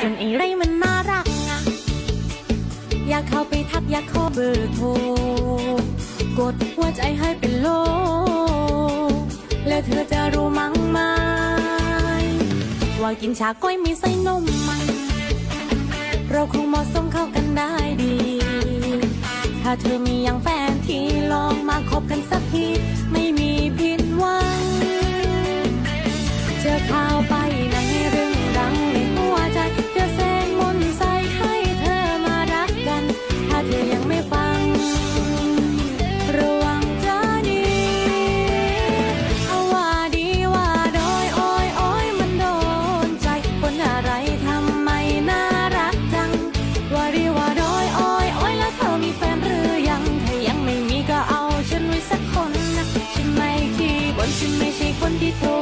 จนไอ้ไรมันน่ารักนะอยากเข้าไปทักอยากขอเบอร์โทร กดหัวใจให้เป็นโล แล้วเธอจะรู้มั้งไหมว่ากินชาก้อยมีใส่นมมัน เราคงเหมาะสมเข้ากันได้ดี ถ้าเธอมีอย่างแฟนที่ลองมาคบกันสักที 人